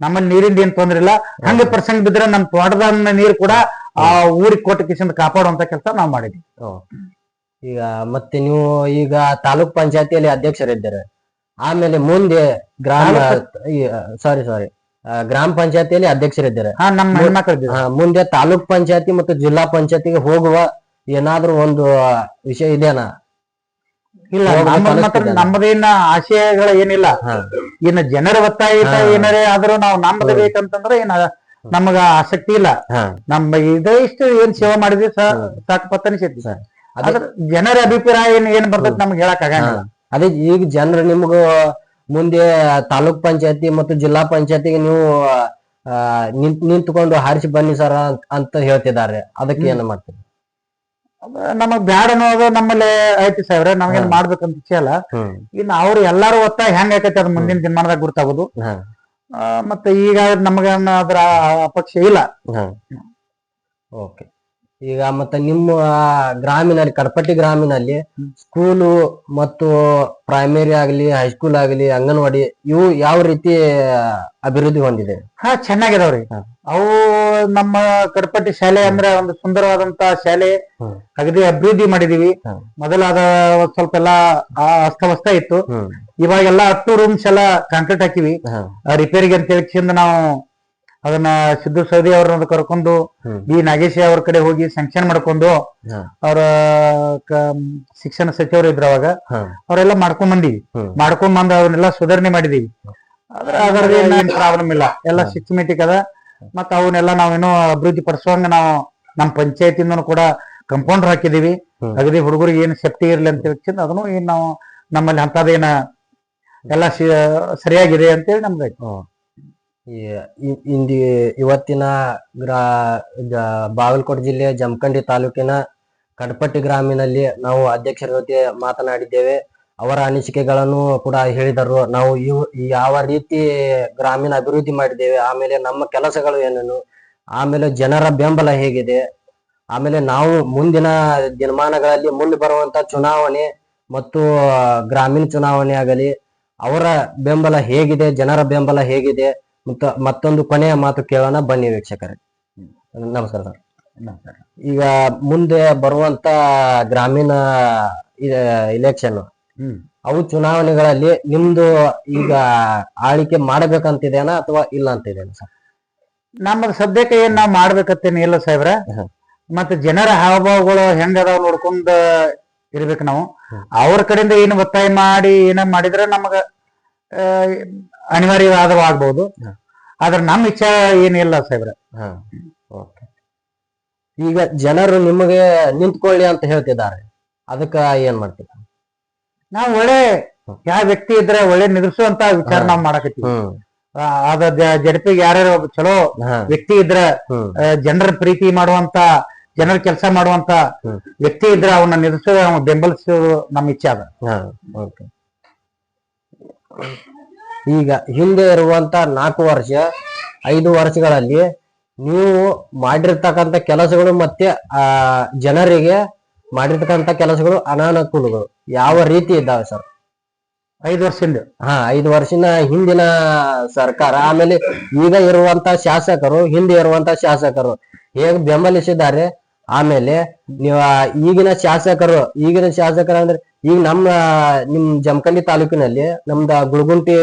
S3: ನಮ್ಮಲ್ಲಿ ನೀರಿಂದ ಏನ್ ತೊಂದ್ರೆ ಇಲ್ಲ. ಹಂಡ್ರೆಡ್ ಪರ್ಸೆಂಟ್ ಬಿದ್ರೆ ನಮ್ ತೋಟದ ನೀರು ಕೂಡ ಆ ಊರಿಗೆ ಕೊಟ್ಟ ಕಿಶನ್ ಕಾಪಾಡುವಂತ ಕೆಲಸ ನಾವು ಮಾಡಿದ್ವಿ.
S1: ಈಗ ಮತ್ತೆ ನೀವು ಈಗ ತಾಲೂಕ್ ಪಂಚಾಯತಿಯಲ್ಲಿ ಅಧ್ಯಕ್ಷರಿದ್ದಾರೆ. ಆಮೇಲೆ ಮುಂದೆ ಗ್ರಾಮ ಸಾರಿ ಸಾರಿ ಗ್ರಾಮ ಪಂಚಾಯತಿಯಲ್ಲಿ ಅಧ್ಯಕ್ಷರಿದ್ದಾರೆ. ಮುಂದೆ ತಾಲೂಕ್ ಪಂಚಾಯತಿ ಮತ್ತು ಜಿಲ್ಲಾ ಪಂಚಾಯತಿಗೆ ಹೋಗುವ ಏನಾದ್ರೂ ಒಂದು ವಿಷಯ ಇದೆನಾ
S3: ಇಲ್ಲ
S1: ಹೋಗ್ಬೇಕು
S3: ನಮ್ಮ ಮಾತ್ರ. ನಮ್ಮದೇನ ಆಶಯಗಳ ಏನಿಲ್ಲ. ಇನ್ನ ಜನರ ಒತ್ತಾಯ. ಏನಾರೇ ಆದ್ರೂ ನಾವು ನಮ್ಮದು ಬೇಕಂತಂದ್ರೆ ಏನ ನಮಗ ಆಸಕ್ತಿ ಇಲ್ಲ. ನಮ್ಮ ಇದೇ ಇಷ್ಟು ಏನ್ ಸೇವೆ ಮಾಡಿದ್ವಿ ಸಾಕು ಅನಿಸೈತಿ ಅದ್ರ ಜನರ ಅಭಿಪ್ರಾಯ ಏನ್ ಏನ್ ಬರ್ತೈತಿ ನಮ್ಗೆ ಹೇಳಕ್ ಆಗಂಗಿಲ್ಲ.
S1: ಅದೇ ಈಗ ಜನರು ನಿಮ್ಗ ಮುಂದೆ ತಾಲೂಕ್ ಪಂಚಾಯತಿ ಮತ್ತು ಜಿಲ್ಲಾ ಪಂಚಾಯತಿಗೆ ನೀವು ಆ, ನಿಂತ್ ನಿಂತ್ಕೊಂಡು ಹಾರಿಸಿ ಬನ್ನಿ ಸರ್ ಅಂತ ಹೇಳ್ತಿದ್ದಾರೆ. ಅದಕ್ಕೆ ಏನು ಮಾಡ್ತೀರಿ?
S3: ನಮಗ್ ಬ್ಯಾಡ ಅನ್ನೋದು ನಮ್ಮಲ್ಲಿ ಐತಿ ಸಾವಿರ ನಮ್ಗೇನ್ ಮಾಡ್ಬೇಕಂತ ಇಚ್ಛೆ ಅಲ್ಲ ಇನ್ನು ಅವ್ರು ಎಲ್ಲಾರು ಒತ್ತಾಯ ಹೆಂಗ್ ಆಕೈತಿ ಅದ್ ಮುಂದಿನ ದಿನಮಾನದಾಗ ಗೊತ್ತಾಗೋದು ಆ, ಮತ್ತೆ ಈಗ ನಮಗ ಅದ್ರ ಅಪೇಕ್ಷೆ ಇಲ್ಲ.
S1: ಓಕೆ. ಈಗ ಮತ್ತೆ ನಿಮ್ಮ ಗ್ರಾಮೀಣ ಕಡಪಟ್ಟಿ
S3: ಗ್ರಾಮೀಣಲ್ಲಿ
S1: ಸ್ಕೂಲ್ ಮತ್ತು ಪ್ರೈಮರಿ ಆಗಲಿ ಹೈಸ್ಕೂಲ್ ಆಗಲಿ ಅಂಗನವಾಡಿ ಇವು ಯಾವ ರೀತಿ ಅಭಿವೃದ್ಧಿ ಹೊಂದಿದೆ?
S3: ಹಾ ಚೆನ್ನಾಗಿದಾವ್ರಿ. ಅವು ನಮ್ಮ ಕಡಪಟ್ಟಿ ಶಾಲೆ ಅಂದ್ರೆ ಒಂದು ಸುಂದರವಾದಂತ ಶಾಲೆ. ಅಗದಿ ಅಭಿವೃದ್ಧಿ ಮಾಡಿದೀವಿ. ಮೊದಲಾದ ಸ್ವಲ್ಪ ಎಲ್ಲಾ ಆ, ಅಸ್ತವ್ಯಸ್ತ ಇತ್ತು. ಇವಾಗೆಲ್ಲಾ ಹತ್ತು ರೂಮ್ಸ್ ಎಲ್ಲಾ ಕಾಂಕ್ರೀಟ್ ಹಾಕಿವಿ. ರಿಪೇರಿಗೆ ಅಂತ ಹೇಳಿ ನಾವು ಅದನ್ನ ಸಿದ್ದು ಸೌದಿ ಅವ್ರನ್ನ ಕರ್ಕೊಂಡು
S1: ಈ
S3: ಬಿ ನಾಗೇಶ್ ಅವ್ರ ಕಡೆ ಹೋಗಿ ಸ್ಯಾಂಕ್ಷನ್ ಮಾಡ್ಕೊಂಡು. ಅವ್ರ ಶಿಕ್ಷಣ ಸಚಿವರು ಇದ್ರ ಅವಾಗ ಅವರೆಲ್ಲ ಮಾಡ್ಕೊಂಡ್ ಬಂದಿವಿ. ಮಾಡ್ಕೊಂಡ್ ಬಂದು ಅವನ್ನೆಲ್ಲ ಸುಧಾರಣೆ ಮಾಡಿದೀವಿ. ಅದ್ರ ಅದರದ್ದು ಏನ್ ಪ್ರಾಬ್ಲಮ್ ಇಲ್ಲ. ಎಲ್ಲ ಸಿಸ್ಟಮೆಟಿಕ್ ಅದ. ಮತ್ತ ಅವನ್ನೆಲ್ಲ ನಾವೇನೋ ಅಭಿವೃದ್ಧಿ ಪಡಿಸುವಂಗ ನಾವು ನಮ್ಮ ಪಂಚಾಯತಿಂದನೂ ಕೂಡ ಕಂಪೌಂಡರ್ ಹಾಕಿದೀವಿ. ಅಗದಿ ಹುಡುಗರಿಗೆ ಏನು ಸೇಫ್ಟಿ ಇರ್ಲಿ ಅಂತ ಹೇಳಿ ಅದನ್ನು ಏನ್ ನಾವು ನಮ್ಮಲ್ಲಿ ಅಂತದೇನ ಎಲ್ಲ ಸರಿಯಾಗಿದೆ ಅಂತೇಳಿ ನಮ್ಗೆ
S1: ಇ- ಇಂದಿ ಇವತ್ತಿನ ಗ್ರಾ ಬಾಗಲಕೋಟೆ ಜಿಲ್ಲೆಯ ಜಮಖಂಡಿ ತಾಲೂಕಿನ ಕಡಪಟ್ಟಿ ಗ್ರಾಮಿನಲ್ಲಿ ನಾವು ಅಧ್ಯಕ್ಷರ ಜೊತೆ ಮಾತನಾಡಿದ್ದೇವೆ. ಅವರ ಅನಿಸಿಕೆಗಳನ್ನು ಕೂಡ ಹೇಳಿದರು. ನಾವು ಇವು ಯಾವ ರೀತಿ ಗ್ರಾಮೀಣ ಅಭಿವೃದ್ಧಿ ಮಾಡಿದ್ದೇವೆ, ಆಮೇಲೆ ನಮ್ಮ ಕೆಲಸಗಳು ಏನೇನು, ಆಮೇಲೆ ಜನರ ಬೆಂಬಲ ಹೇಗಿದೆ, ಆಮೇಲೆ ನಾವು ಮುಂದಿನ ದಿನಮಾನಗಳಲ್ಲಿ ಮುಂದೆ ಬರುವಂತ ಚುನಾವಣೆ ಮತ್ತು ಗ್ರಾಮೀಣ ಚುನಾವಣೆ ಆಗಲಿ, ಅವರ ಬೆಂಬಲ ಹೇಗಿದೆ, ಜನರ ಬೆಂಬಲ ಹೇಗಿದೆ ಮತ್ತು ಮತ್ತೊಂದು ಕೊನೆಯ ಮಾತು ಕೇಳೋಣ. ಬನ್ನಿ ವೀಕ್ಷಕರೇ. ನಮಸ್ಕಾರ ಸರ್. ಈಗ ಮುಂದೆ ಬರುವಂತ ಗ್ರಾಮೀಣ ಇಲೆಕ್ಷನ್ ಅವು ಚುನಾವಣೆಗಳಲ್ಲಿ ನಿಮ್ದು ಈಗ ಆಳಿಕೆ ಮಾಡಬೇಕಂತಿದೇನಾ ಅಥವಾ ಇಲ್ಲ ಅಂತಿದೇನಾ ಸರ್?
S3: ನಮ್ಮದು ಸದ್ಯಕ್ಕೆ ಏನ್ ನಾವ್ ಮಾಡ್ಬೇಕತ್ತೇನಿ ಇಲ್ಲ ಸಾಹೇಬ್ರ. ಮತ್ತೆ ಜನರ ಹಾವಭಾವಗಳು ಹೆಂಗ ಅದಾವ ನೋಡ್ಕೊಂಡ್ ಇರ್ಬೇಕು ನಾವು. ಅವ್ರ ಕಡೆಯಿಂದ ಏನು ಒತ್ತಾಯ ಮಾಡಿ ಏನ ಮಾಡಿದ್ರೆ ನಮಗ ಆ, ಅನಿವಾರ್ಯವಾದವ ಆಗ್ಬಹುದು ಆದ್ರೆ ನಮ್ಮ ಇಚ್ಛಾ ಏನಿಲ್ಲ ಸಾಹೇಬ್ರ.
S1: ಈಗ ಜನರು ನಿಮಗೆ ನಿಂತ್ಕೊಳ್ಳಿ ಅಂತ ಹೇಳ್ತಿದ್ದಾರೆ. ಅದಕ್ಕ ಏನ್ ಮಾಡ್ತೀವಿ
S3: ನಾವು ಒಳ್ಳೆ ಯಾವ ವ್ಯಕ್ತಿ ಇದ್ರೆ ಒಳ್ಳೆ ನಿದ್ರಿಸುವಂತ ವಿಚಾರ. ನಾವ್ ಮಾಡಕತ್ತೀವಿ. ಆ, ಅದ ಜಡಪಿಗೆ ಯಾರ್ಯಾರು ಚಲೋ ವ್ಯಕ್ತಿ ಇದ್ರ ಜನರ ಪ್ರೀತಿ ಮಾಡುವಂತ ಜನರ ಕೆಲಸ ಮಾಡುವಂತ ವ್ಯಕ್ತಿ ಇದ್ರ ಅವನ್ನ ನಿಲ್ಲಿಸೋ ಬೆಂಬಲಿಸೋ ಬೆಂಬಲಿಸೋದು ನಮ್ಮ ಇಚ್ಛೆ ಅದ.
S1: ಓಕೆ. ಈಗ ಹಿಂದೆ ಇರುವಂತ ನಾಲ್ಕು ವರ್ಷ ಐದು ವರ್ಷಗಳಲ್ಲಿ ನೀವು ಮಾಡಿರ್ತಕ್ಕಂಥ ಕೆಲಸಗಳು ಮತ್ತೆ ಆ ಜನರಿಗೆ ಮಾಡಿರ್ತಕ್ಕಂಥ ಕೆಲಸಗಳು ಅನಾನುಕೂಲಗಳು. ಯಾವ ರೀತಿ ಇದ್ದಾವೆ ಸರ್?
S3: ಐದು ವರ್ಷದಿಂದ
S1: ಹಾ ಐದು ವರ್ಷದ ಹಿಂದಿನ ಸರ್ಕಾರ ಆಮೇಲೆ ಈಗ ಇರುವಂತ ಶಾಸಕರು ಹಿಂದೆ ಇರುವಂತ ಶಾಸಕರು ಹೇಗೆ ಬೆಂಬಲಿಸಿದ್ದಾರೆ? ಆಮೇಲೆ ನೀವ ಈಗಿನ ಶಾಸಕರು ಈಗಿನ ಶಾಸಕರು ಅಂದ್ರೆ ಈಗ ನಮ್ಮ ನಿಮ್ ಜಮಖಂಡಿ ತಾಲೂಕಿನಲ್ಲಿ ನಮ್ದ ಗುಳಗುಂಟಿ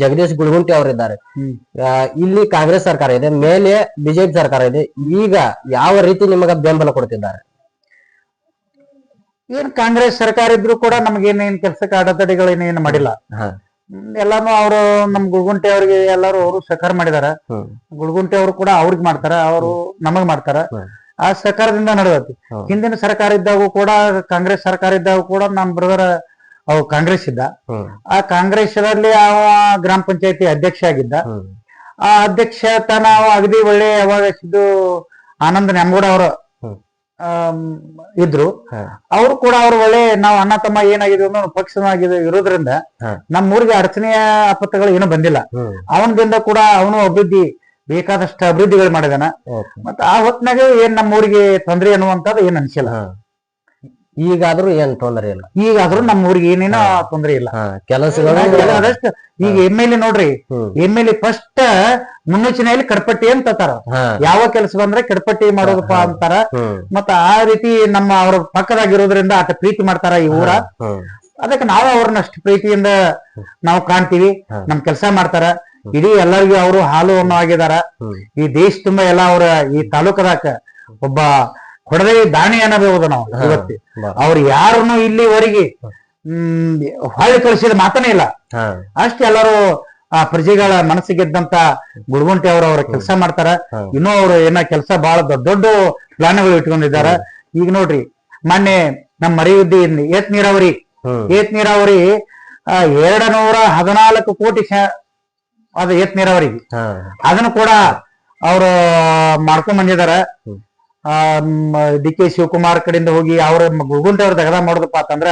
S1: ಜಗದೀಶ್ ಗುಳಗುಂಟಿ ಅವರಿದ್ದಾರೆ. ಇದ್ದಾರೆ ಇಲ್ಲಿ ಕಾಂಗ್ರೆಸ್ ಸರ್ಕಾರ ಇದೆ ಮೇಲೆ ಬಿಜೆಪಿ ಸರ್ಕಾರ ಇದೆ ಈಗ ಯಾವ ರೀತಿ ನಿಮಗ ಬೆಂಬಲ ಕೊಡ್ತಿದ್ದಾರೆ?
S3: ಏನ್ ಕಾಂಗ್ರೆಸ್ ಸರ್ಕಾರ ಇದ್ರು ಕೂಡ ನಮ್ಗೇನೇನ್ ಕೆಲಸಕ್ಕೆ ಅಡೆತಡೆಗಳೇನೇನ್
S1: ಹಾ.
S3: ಮಾಡಿಲ್ಲ ಎಲ್ಲಾನು ಅವರು ನಮ್ ಗುಳ್ಗುಂಟೆ ಅವ್ರಿಗೆ ಎಲ್ಲಾರು ಅವರು ಸಹಕಾರ ಮಾಡಿದಾರ. ಗುಳ್ಗುಂಟೆ ಅವರು ಕೂಡ ಅವ್ರಿಗೆ ಮಾಡ್ತಾರ ಅವರು ನಮಗ್ ಮಾಡ್ತಾರ. ಆ ಸರ್ಕಾರದಿಂದ ನಡೆದತಿ ಹಿಂದಿನ ಸರ್ಕಾರ ಇದ್ದಾಗೂ ಕೂಡ ಕಾಂಗ್ರೆಸ್ ಸರ್ಕಾರ ಇದ್ದಾಗೂ ಕೂಡ ನಮ್ ಬ್ರದರ್ ಅವು ಕಾಂಗ್ರೆಸ್ ಇದ್ದ. ಆ ಕಾಂಗ್ರೆಸ್ನಲ್ಲಿ ಅವ ಗ್ರಾಮ ಪಂಚಾಯತಿ ಅಧ್ಯಕ್ಷ ಆಗಿದ್ದ. ಆ ಅಧ್ಯಕ್ಷ ತನ ಅಗದಿ ಒಳ್ಳೆ ಯಾವಾಗ ಸಿದ್ದು ಆನಂದ್ ನೆಮ್ಗೌಡ ಅವರು. ಇದ್ರು. ಅವ್ರು ಕೂಡ ಅವ್ರು ಒಳ್ಳೆ ನಾವು ಅಣ್ಣ ತಮ್ಮ ಏನಾಗಿದೆ ಅಂದ್ರೆ ಪಕ್ಷನಾಗಿದೆ ಇರೋದ್ರಿಂದ
S1: ನಮ್ಮೂರಿಗೆ
S3: ನಮ್ಮ ಊರಿಗೆ ಅಡಚಣೆಯ ಆಪತ್ತುಗಳು ಏನೂ ಬಂದಿಲ್ಲ. ಅವನದಿಂದ ಕೂಡ ಅವನು ಅಭಿವೃದ್ಧಿ ಬೇಕಾದಷ್ಟು ಅಭಿವೃದ್ಧಿಗಳು ಮಾಡಿದಾನ. ಮತ್ತ ಆ ಹೊತ್ನಾಗ ಏನ್ ನಮ್ಮ ಊರಿಗೆ ತೊಂದರೆ ಅನ್ನುವಂಥದ್ದು ಏನ್ ಅನ್ಸಿಲ್ಲ.
S1: ಈಗಾದ್ರೂ ಏನ್ ತೊಂದರೆ ಇಲ್ಲ.
S3: ಈಗಾದ್ರೂ ನಮ್ಮ ಊರಿಗೆ ಏನೇನೋ ತೊಂದರೆ ಇಲ್ಲ.
S1: ಕೆಲಸಗಳು
S3: ಈಗ ಎಂ ಎಲ್ ಎ ನೋಡ್ರಿ. ಎಂ ಎಲ್ ಎ ಫಸ್ಟ್ ಮುನ್ನೂಚನೆಯಲ್ಲಿ ಕಡಪಟ್ಟಿ ಅಂತ ಅಂತಾರ. ಯಾವ ಕೆಲಸ ಬಂದ್ರೆ ಕಡಪಟ್ಟಿ ಮಾಡೋದಪ್ಪ ಅಂತಾರ. ಮತ್ತ ಆ ರೀತಿ ನಮ್ಮ ಅವ್ರ ಪಕ್ಕದಾಗಿರೋದ್ರಿಂದ ಆತ ಪ್ರೀತಿ ಮಾಡ್ತಾರ ಈ ಊರ. ಅದಕ್ಕೆ ನಾವು ಅವ್ರನ್ನ ಅಷ್ಟು ಪ್ರೀತಿಯಿಂದ ನಾವು ಕಾಣ್ತೀವಿ. ನಮ್ ಕೆಲಸ ಮಾಡ್ತಾರ. ಇಡೀ ಎಲ್ಲರಿಗೂ ಅವರು ಹಾಲು ಆಗಿದಾರ. ಈ ದೇಶ ತುಂಬಾ ಎಲ್ಲ ಅವ್ರ ಈ ತಾಲೂಕದಾಗ ಒಬ್ಬ ಹೊಡೆದೇ ದಾಣಿ ಅನ್ನಬಹುದು ನಾವು ಇವತ್ತಿ. ಅವ್ರು ಯಾರನ್ನು ಇಲ್ಲಿವರೆಗೆ ಹ್ಮ್ ಹೊಳೆ ಕಳಿಸಿದ ಮಾತನೇ ಇಲ್ಲ. ಅಷ್ಟೇ ಎಲ್ಲರೂ ಆ ಪ್ರಜೆಗಳ ಮನಸ್ಸಿಗೆದ್ದಂತ ಗುಡ್ಗುಂಟಿ ಅವರು ಅವ್ರ ಕೆಲಸ ಮಾಡ್ತಾರ. ಇನ್ನೂ ಅವ್ರು ಏನ ಕೆಲಸ ಬಹಳ ದೊಡ್ಡ ದೊಡ್ಡ ಪ್ಲಾನ್ಗಳು ಇಟ್ಕೊಂಡಿದಾರ ಈಗ ನೋಡ್ರಿ ಮೊನ್ನೆ ನಮ್ಮ ಮರೆಯುದ್ದಿ ಏತ್ ನೀರಾವರಿ. ಏತ್ ನೀರಾವರಿ ಎರಡ ನೂರ ಹದಿನಾಲ್ಕು ಕೋಟಿ ಶ- ಅದು ಏತ್ ನೀರಾವರಿಗೆ ಅದನ್ನು ಕೂಡ ಅವರು ಮಾಡ್ಕೊಂಡ್ ಬಂದಿದಾರ. ಡಿ ಕೆ ಶಿವಕುಮಾರ್ ಕಡೆಯಿಂದ ಹೋಗಿ ಅವ್ರ ಗೂಗಲ್ ಅವ್ರ ದಗದ ಮಾಡೋದಪ್ಪ ಅಂತಂದ್ರ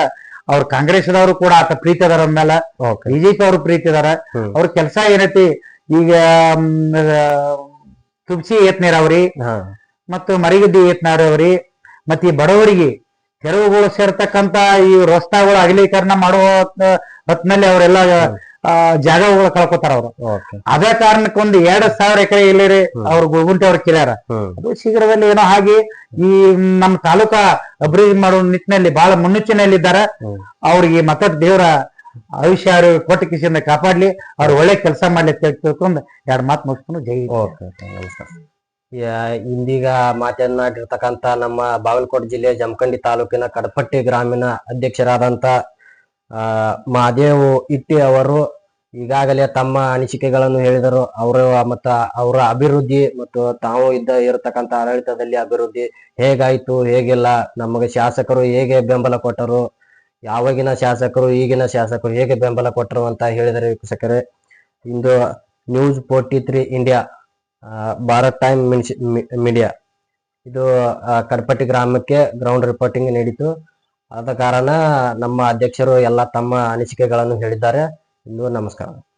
S3: ಅವ್ರ ಕಾಂಗ್ರೆಸ್ದವರು ಕೂಡ ಆತ ಪ್ರೀತಿ ಅದಾರ ಅಂದ್ಮೇಲೆ ಬಿಜೆಪಿ ಅವ್ರ ಪ್ರೀತಿ ಅದಾರ. ಅವ್ರ ಕೆಲಸ ಏನೈತಿ ಈಗ ತುಳಸಿ ಏತ್ ನೀರಾವರಿ ಮತ್ತು ಮರಿಗದ್ದಿ ಏತ್ ನೀರಾವರಿ ಮತ್ತೆ ಈ ಬಡವರಿಗೆ ತೆರವುಗಳು ಸೇರ್ತಕ್ಕಂತ ಈ ರಸ್ತಾಗಳು ಅಗಲೀಕರಣ ಮಾಡುವ ಹೊತ್- ಹೊತ್ನಲ್ಲಿ ಅವರೆಲ್ಲ ಜಾಗಗಳು ಕಳ್ಕೊತಾರ ಅವ್ರು. ಅದೇ ಕಾರಣಕ್ಕೆ ಒಂದು ಎರಡ್ ಸಾವಿರ ಎಕರೆ ಇಲ್ಲಿ ಅವ್ರ ಗುಂಟೆ ಅವ್ರ
S1: ಕಿಲ್ಯಾರ
S3: ಅದು ಶೀಘ್ರದಲ್ಲಿ ಏನೋ ಹಾಗೆ ಈ ನಮ್ಮ ತಾಲೂಕಾ ಅಭಿವೃದ್ಧಿ ಮಾಡುವ ನಿಟ್ಟಿನಲ್ಲಿ ಬಹಳ ಮುನ್ನೆಚ್ಚರಿಕೆಯಲ್ಲಿದ್ದಾರೆ
S1: ಇದ್ದಾರೆ
S3: ಅವ್ರಿಗೆ ಮತ್ತೆ ದೇವರ ಆಯುಷ್ಯ ಆರೋಗ್ಯ ಕೊಟ್ಟ ಕಿಸಿಯಿಂದ ಕಾಪಾಡ್ಲಿ. ಅವ್ರು ಒಳ್ಳೆ ಕೆಲಸ ಮಾಡ್ಲಿ ತಿಳ್ಕೊಂಡು ಎರಡು ಮಾತು ಮುಗಿಸ್ಕೊಂಡು ಜೈ
S1: ಇಂದೀಗ ಮಾತನಾಡಿರ್ತಕ್ಕಂತ ನಮ್ಮ ಬಾಗಲಕೋಟೆ ಜಿಲ್ಲೆ ಜಮಖಂಡಿ ತಾಲೂಕಿನ ಕಡಪಟ್ಟಿ ಗ್ರಾಮೀಣ ಅಧ್ಯಕ್ಷರಾದಂತ ಮಹಾದೇವ್ ಇಟ್ಟಿ ಅವರು ಈಗಾಗಲೇ ತಮ್ಮ ಅನಿಸಿಕೆಗಳನ್ನು ಹೇಳಿದರು. ಅವರು ಮತ್ತ ಅವರ ಅಭಿವೃದ್ಧಿ ಮತ್ತು ತಾವು ಇದ್ದ ಇರತಕ್ಕಂತ ಆಡಳಿತದಲ್ಲಿ ಅಭಿವೃದ್ಧಿ ಹೇಗಾಯ್ತು, ಹೇಗಿಲ್ಲ, ನಮಗೆ ಶಾಸಕರು ಹೇಗೆ ಬೆಂಬಲ ಕೊಟ್ಟರು, ಯಾವಾಗಿನ ಶಾಸಕರು, ಈಗಿನ ಶಾಸಕರು ಹೇಗೆ ಬೆಂಬಲ ಕೊಟ್ಟರು ಅಂತ ಹೇಳಿದರೆ ವೀಕ್ಷಕರೇ, ಇಂದು news forty three India Bharat time media. ಇದು ಕಡಪಟ್ಟಿ ಗ್ರಾಮಕ್ಕೆ ಗ್ರೌಂಡ್ ರಿಪೋರ್ಟಿಂಗ್ ನೀಡಿತು. ಆದ ಕಾರಣ ನಮ್ಮ ಅಧ್ಯಕ್ಷರು ಎಲ್ಲ ತಮ್ಮ ಅನಿಸಿಕೆಗಳನ್ನು ಹೇಳಿದ್ದಾರೆ. ಇಂದು ನಮಸ್ಕಾರ.